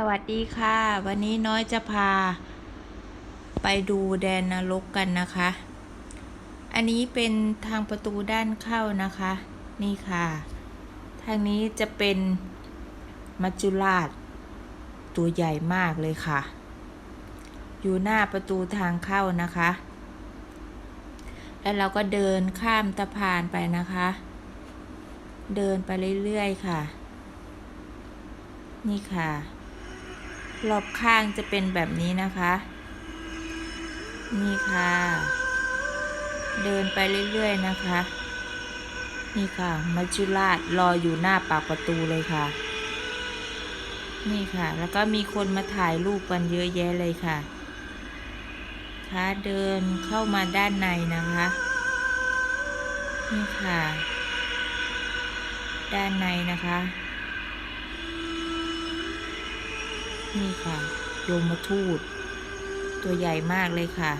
สวัสดีค่ะ วันนี้น้อยจะพา ไปดูแดนนรกกันนะคะ อันนี้เป็นทางประตูด้านเข้านะคะ นี่ค่ะ ทางนี้จะเป็นมัจจุราช ตัวใหญ่มากเลยค่ะ อยู่หน้าประตูทางเข้านะคะ แล้วเราก็เดินข้ามสะพานไปนะคะ เดินไปเรื่อยๆค่ะ นี่ค่ะ รอบข้างจะเป็นแบบนี้นะคะ นี่ค่ะ เดินไปเรื่อยๆนะคะ นี่ค่ะ มัจจุราชรออยู่หน้าปากประตูเลยค่ะ นี่ค่ะ แล้วก็มีคนมาถ่ายรูปกันเยอะแยะเลยค่ะค่ะเดินเข้ามาด้านในนะคะ นี่ค่ะ ด้านในนะคะ นี่ค่ะโยมทูต ตัวใหญ่มากเลยค่ะ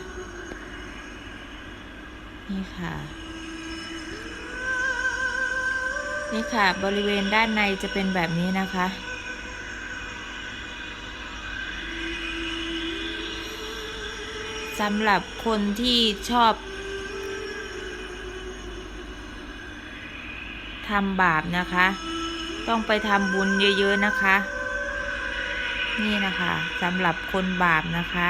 นี่ค่ะ นี่ค่ะ บริเวณด้านในจะเป็นแบบนี้นะคะ สำหรับคนที่ชอบทำบาปนะคะ ต้องไปทำบุญเยอะ ๆ นะคะ นี่นะคะสำหรับคนบาปนะคะ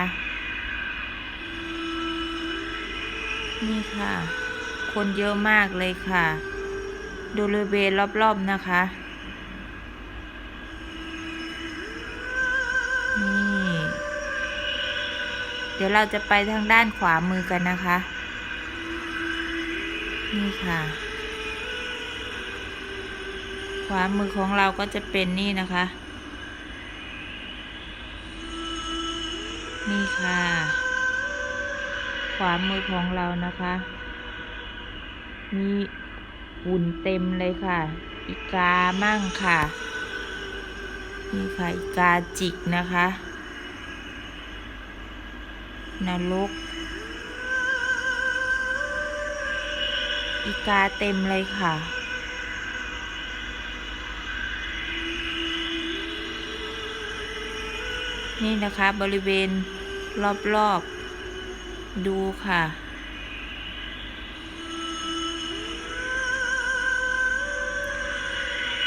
นี่ค่ะ คนเยอะมากเลยค่ะดูบริเวณรอบๆนะคะ นี่ เดี๋ยวเราจะไปทางด้านขวามือกันนะคะ นี่ค่ะ ขวามือของเราก็จะเป็นนี่นะคะ นี่ค่ะ ขวามือของเรานะคะ มีหุ่นเต็มเลยค่ะ อีกามั่งค่ะ นี่ค่ะอีกาจิกนะคะนรกอีกาเต็มเลยค่ะ นี่นะคะบริเวณรอบๆดูค่ะ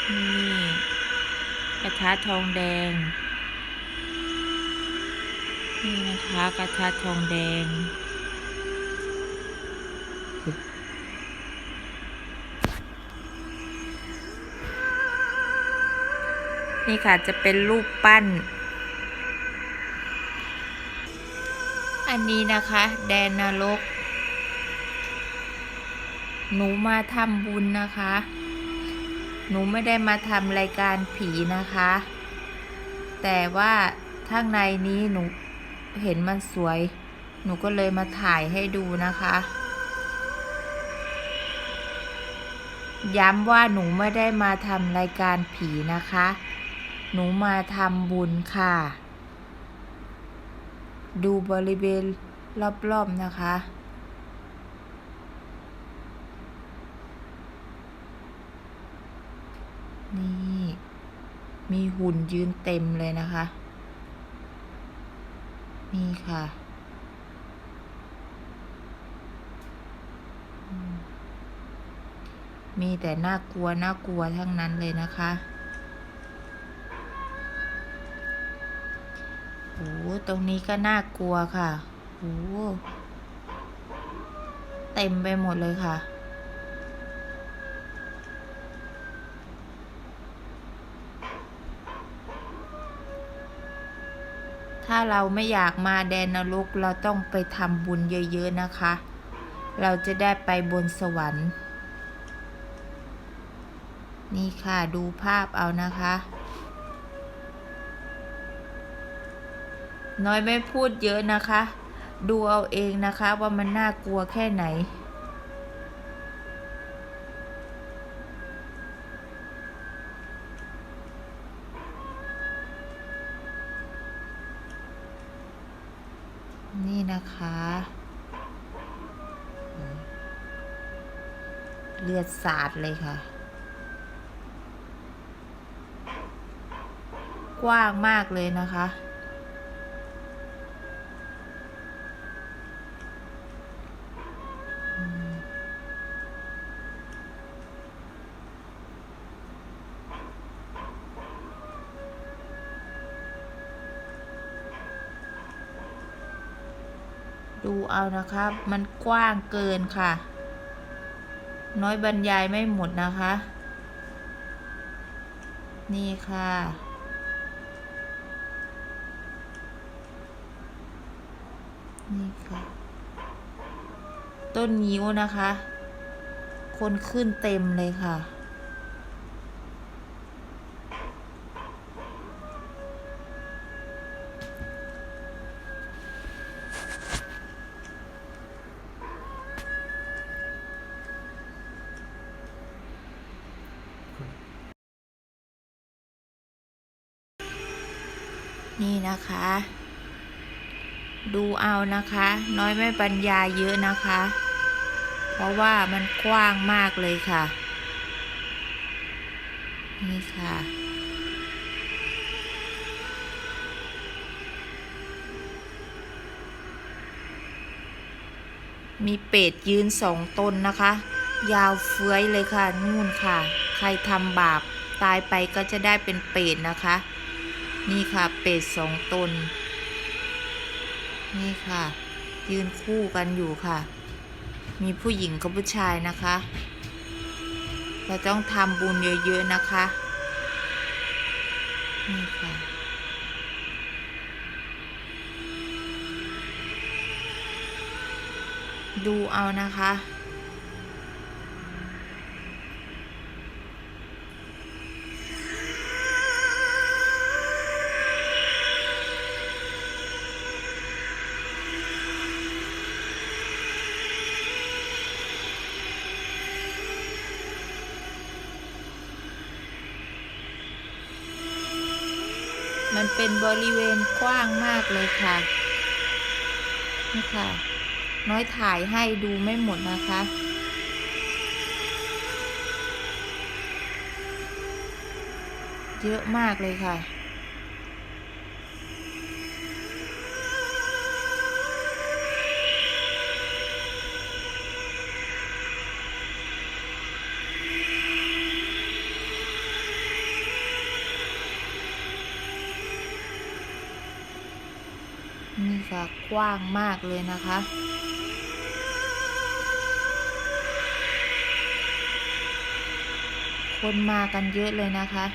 นี่กระทะทองแดง นี่นะคะกระทะทองแดงนี่ค่ะจะเป็นรูปปั้น อันนี้นะคะ แดนนรก หนูมาทำบุญนะคะ หนูไม่ได้มาทำรายการผีนะคะ แต่ว่าข้างในนี้หนูเห็นมันสวย หนูก็เลยมาถ่ายให้ดูนะคะ ย้ำว่าหนูไม่ได้มาทำรายการผีนะคะ หนูมาทำบุญค่ะ ดูบริเวณรอบๆนะคะ นี่ มีหุ่นยืนเต็มเลยนะคะ นี่ค่ะมีแต่น่ากลัวน่ากลัวทั้งนั้นเลยนะคะ โอ้ตรงนี้ก็น่ากลัวค่ะโอ้เต็มไปหมดเลยค่ะ ถ้าเราไม่อยากมาแดนนรกเราต้องไปทำบุญเยอะๆนะคะ เราจะได้ไปบนสวรรค์ นี่ค่ะดูภาพเอานะคะ น้อยไม่พูดเยอะนะคะ ดูเอาเองนะคะว่ามันน่ากลัวแค่ไหน นี่นะคะ เลือดสาดเลยค่ะกว้างมากเลยนะคะ ดูเอานะครับมันกว้างเกินค่ะ น้อยบรรยายไม่หมดนะคะ นี่ค่ะ นี่ค่ะ ต้นนิ้วนะคะ คนขึ้นเต็มเลยค่ะ นะคะ ดูเอานะคะ น้อยไม่บรรยาเยอะนะคะ เพราะว่ามันกว้างมากเลยค่ะ นี่ค่ะมีเป็ดยืนสองตนนะคะ ยาวเฟื้อยเลยค่ะนู่นค่ะ ใครทำบาปตายไปก็จะได้เป็นเป็ดนะคะ นี่ค่ะ เป็ดสองตน นี่ค่ะ ยืนคู่กันอยู่ค่ะ มีผู้หญิงกับผู้ชายนะคะ เราต้องทำบุญเยอะๆนะคะ นี่ค่ะดูเอานะคะ มันเป็นบริเวณกว้างมากเลยค่ะ นี่ค่ะ น้อยถ่ายให้ดูไม่หมดนะคะ เยอะมากเลยค่ะ ค่ะกว้างมากเลยนะคะ คนมากันเยอะเลยนะคะ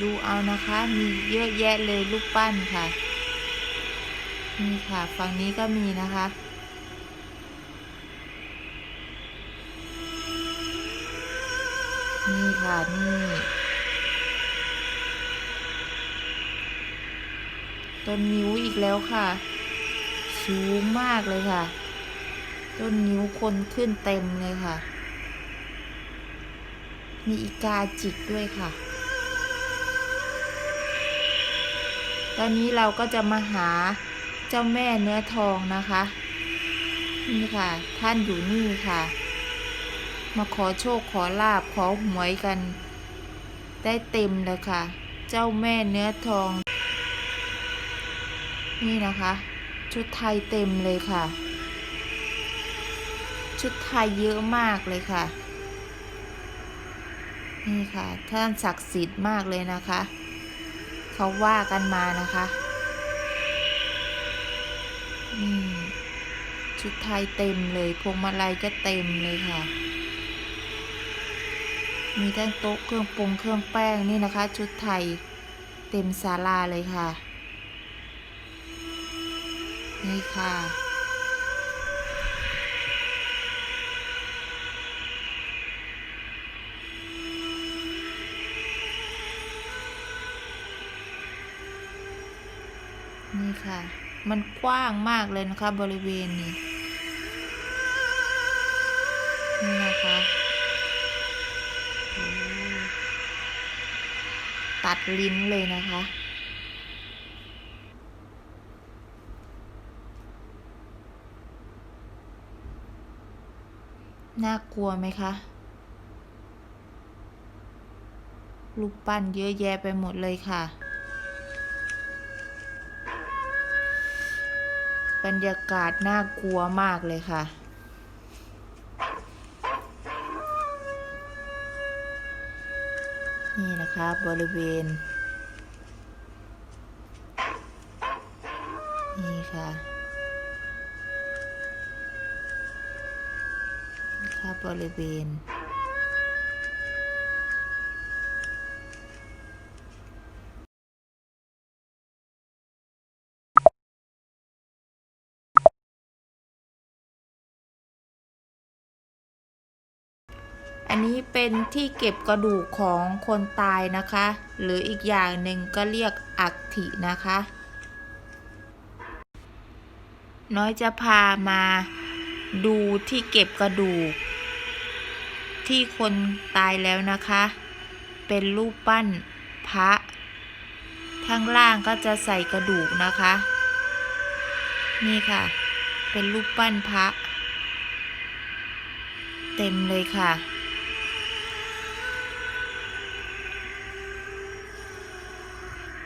ดูเอานะคะ มีเยอะแยะเลยรูปปั้นค่ะ นี่ค่ะฝั่งนี้ก็มีนะคะ นี่ค่ะ นี่ ต้นนิ้วอีกแล้วค่ะ สูงมากเลยค่ะ ต้นนิ้วคนขึ้นเต็มเลยค่ะ มีอีกาจิกด้วยค่ะตอนนี้เราก็จะมาหา เจ้าแม่เนื้อทองนะคะ นี่ค่ะ ท่านอยู่นี่ค่ะ มาขอโชคขอลาบขอหวยกัน ได้เต็มเลยค่ะ เจ้าแม่เนื้อทอง นี่นะคะ ชุดไทยเต็มเลยค่ะ ชุดไทยเยอะมากเลยค่ะ นี่ค่ะ ท่านศักดิ์สิทธิ์มากเลยนะคะ เขาว่ากันมานะคะ นี่ชุดไทยเต็มเลย พวงมาลัยก็เต็มเลยค่ะ มีทั้งโต๊ะเครื่องปรุงเครื่องแป้งนี่นะคะ ชุดไทยเต็มศาลาเลยค่ะ นี่ค่ะนี่ค่ะ มันกว้างมากเลยนะคะ บริเวณนี้นี่นะคะตัดตัดลิ้นเลยนะคะ น่ากลัวไหมคะรูปปั้นเยอะแยะไปหมดเลยค่ะ บรรยากาศน่ากลัวมากเลยค่ะ นี่นะคะบริเวณ นี่ค่ะนี่ค่ะบริเวณ อันนี้เป็นที่เก็บกระดูกของคนตายนะคะ หรืออีกอย่างหนึ่งก็เรียกอัฐินะคะ น้อยจะพามาดูที่เก็บกระดูก ที่คนตายแล้วนะคะ เป็นรูปปั้นพระข้างล่างก็จะใส่กระดูกนะคะ นี่ค่ะ เป็นรูปปั้นพระ เต็มเลยค่ะ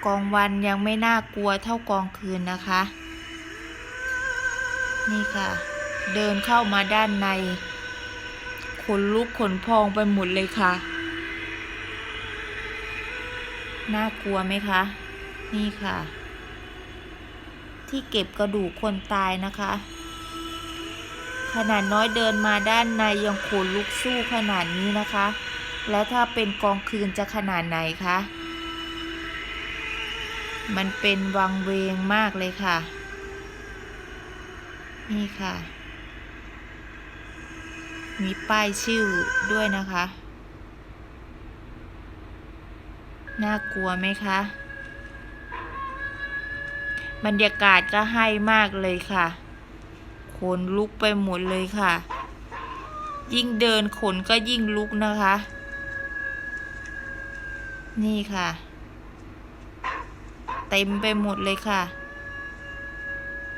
กองวันยังไม่น่ากลัวเท่ากองคืนนะคะ นี่ค่ะ เดินเข้ามาด้านในขนลุกขนพองไปหมดเลยค่ะ น่ากลัวไหมคะ นี่ค่ะ ที่เก็บกระดูกคนตายนะคะ ขนาดน้อยเดินมาด้านในยังขนลุกสู้ขนาดนี้นะคะ แล้วถ้าเป็นกองคืนจะขนาดไหนคะ มันเป็นวังเวงมากเลยค่ะ นี่ค่ะ มีป้ายชื่อด้วยนะคะ น่ากลัวไหมคะ บรรยากาศก็ให้มากเลยค่ะขนลุกไปหมดเลยค่ะ ยิ่งเดินขนก็ยิ่งลุกนะคะ นี่ค่ะ เต็มไปหมดเลยค่ะ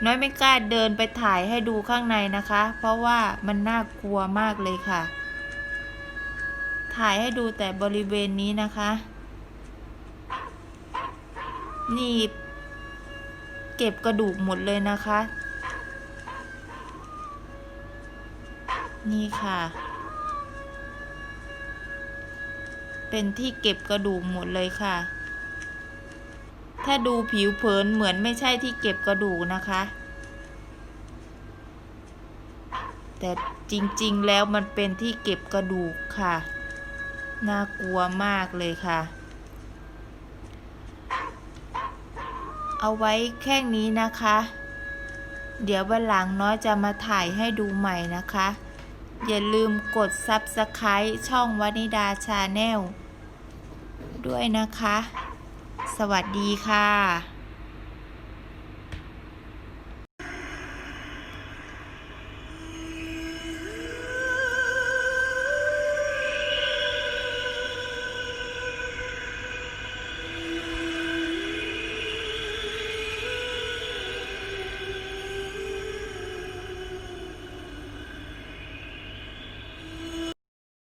น้อยไม่กล้าเดินไปถ่ายให้ดูข้างในนะคะ เพราะว่ามันน่ากลัวมากเลยค่ะ ถ่ายให้ดูแต่บริเวณนี้นะคะ นี่ เก็บกระดูกหมดเลยนะคะ นี่ค่ะเป็นที่เก็บกระดูกหมดเลยค่ะ ถ้าดูผิวเผินเหมือนไม่ใช่ที่เก็บกระดูกนะคะ แต่จริงๆแล้วมันเป็นที่เก็บกระดูกค่ะ น่ากลัวมากเลยค่ะ เอาไว้แค่นี้นะคะ เดี๋ยววันหลังน้อยจะมาถ่ายให้ดูใหม่นะคะ อย่าลืมกด Subscribe ช่องวนิดาชาแนลด้วยนะคะ สวัสดีค่ะ